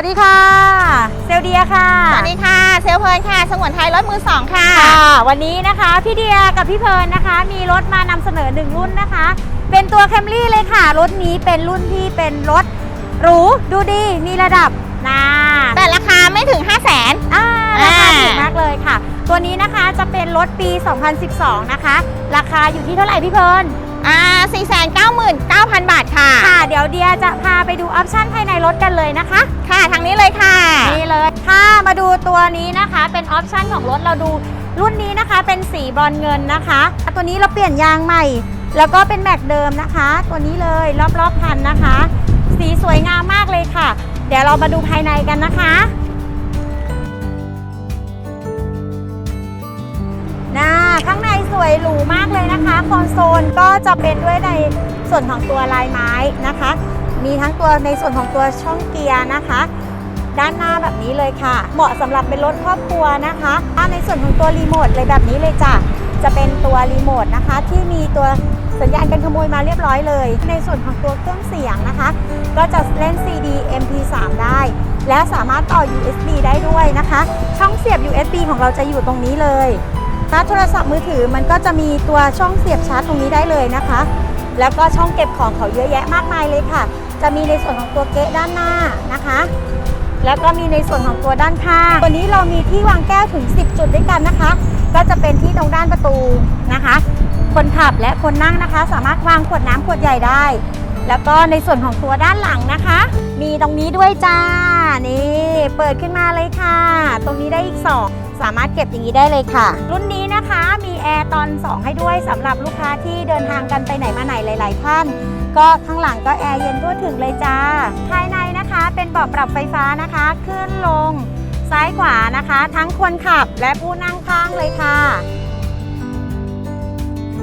วัสดีค่ะ เซลเดียค่ะ สวัสดีค่ะ เซลลเพลินค่ะสงวนไทยรถมือสองค่ะค่ะ วันนี้นะคะพี่เดียกับพี่เพลิร์นนะคะ มีรถมานำเสนอหนึ่งรุ่นนะคะ เป็นตัวแคมรี่เลยค่ะ รถนี้เป็นรุ่นที่เป็นรถหรูดูดีมีระดับนะแต่ราคาไม่ถึง 5 0 0 0 0นอ่าราคาอ่าถูกมากเลยค่ะ ตัวนี้นะคะจะเป็นรถปี 2012 นะคะ ราคาอยู่ที่เท่าไหร่พี่เพลิร์นอ่า499,000บาทค่ะ ค่ะ เดี๋ยวเดียจะพาไปดูออปชั่นภายในรถกันเลยนะคะ ค่ะทางนี้เลยค่ะ นี่เลยค่ะมาดูตัวนี้นะคะ เป็นออปชั่นของรถเราดูรุ่นนี้นะคะเป็นสีบรอนซ์เงินนะคะ ตัวนี้เราเปลี่ยนยางใหม่ แล้วก็เป็นแม็กเดิมนะคะ ตัวนี้เลยรอบๆคันนะคะ สีสวยงามมากเลยค่ะ เดี๋ยวเรามาดูภายในกันนะคะนะข้างใน คอนโซลก็จะเป็นด้วยในส่วนของตัวลายไม้นะคะ มีทั้งตัวในส่วนของตัวช่องเกียร์นะคะ ด้านหน้าแบบนี้เลยค่ะ เหมาะสำหรับเป็นรถครอบครัวนะคะอ่าในส่วนของตัวรีโมทเลยแบบนี้เลยจ้ะจะเป็นตัวรีโมทนะคะ ที่มีตัวสัญญาณการขโมยมาเรียบร้อยเลย ในส่วนของตัวเครื่องเสียงนะคะ ก็จะเล่น CD MP3 ได้ และสามารถต่อ USB ได้ด้วยนะคะ ช่องเสียบ USB ของเราจะอยู่ตรงนี้เลย ถ้าโทรศัพท์มือถือมันก็จะมีตัวช่องเสียบชาร์จตรงนี้ได้เลยนะคะ แล้วก็ช่องเก็บของเขาเยอะแยะมากมายเลยค่ะ จะมีในส่วนของตัวเก๊ะด้านหน้านะคะ แล้วก็มีในส่วนของตัวด้านข้างตัวนี้เรามีที่วางแก้วถึง 10 จุดด้วยกันนะคะ ก็จะเป็นที่ตรงด้านประตูนะคะ คนขับและคนนั่งนะคะ สามารถวางขวดน้ำขวดใหญ่ได้ แล้วก็ในส่วนของตัวด้านหลังนะคะ มีตรงนี้ด้วยจ้านี่เปิดขึ้นมาเลยค่ะ ตรงนี้ได้อีก 2 สามารถเก็บอย่างนี้ได้เลยค่ะ รุ่นนี้ แอร์ตอน 2 ให้ด้วยสำหรับลูกค้าที่เดินทางกันไปไหนมาไหนหลาย ๆ ท่าน ก็ข้างหลังก็แอร์เย็นทั่วถึงเลยจ้า ภายในนะคะเป็นเบาะปรับไฟฟ้านะคะ ขึ้นลงซ้ายขวานะคะ ทั้งคนขับและผู้นั่งข้างเลยค่ะ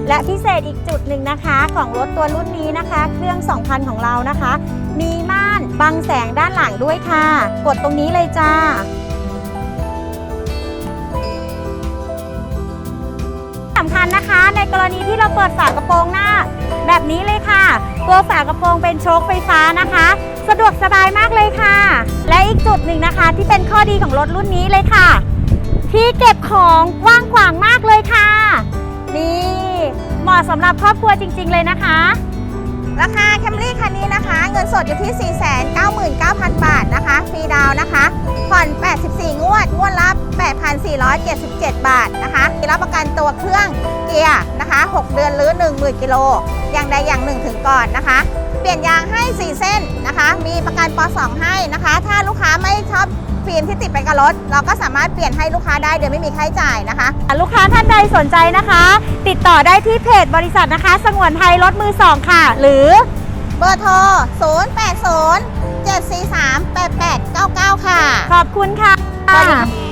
และพิเศษอีกจุดหนึ่งนะคะของรถตัวรุ่นนี้นะคะ เครื่อง 2,000 ของเรานะคะ มีม่านบังแสงด้านหลังด้วยค่ะ กดตรงนี้เลยจ้า สำคัญนะคะ ในกรณีที่เราเปิดฝากระโปรงหน้า แบบนี้เลยค่ะ ตัวฝากระโปรงเป็นโชคไฟฟ้านะคะ สะดวกสบายมากเลยค่ะ และอีกจุดหนึ่งนะคะ ที่เป็นข้อดีของรถรุ่นนี้เลยค่ะ ที่เก็บของกว้างขวางมากเลยค่ะ นี่เหมาะสำหรับครอบครัวจริง ๆ เลยนะคะ ราคาแคมรี่คันนี้นะคะ เงินสดอยู่ที่ 499,000 บาทนะคะฟรีดาวนะคะ ผ่อน 84 งวด งวดละ8,477 บาทนะคะมีรับประกันตัวเครื่องเกียร์นะคะ 6 เดือนหรือ 10,000 กิโล อย่างใดอย่างหนึ่งถึงก่อนนะคะ เปลี่ยนยางให้ 4 เส้นนะคะ มีประกันป .2 ให้นะคะ ถ้าลูกค้าไม่ชอบ ฟิล์มที่ติดไปกับรถ เราก็สามารถเปลี่ยนให้ลูกค้าได้โดยไม่มีค่าใช้จ่ายนะคะ ลูกค้าท่านใดสนใจนะคะ ติดต่อได้ที่เพจบริษัทนะคะ สงวนไทยรถมือสองค่ะ หรือเบอร์โทร 080 743 8899 ค่ะ ขอบคุณค่ะสวัสดีค่ะ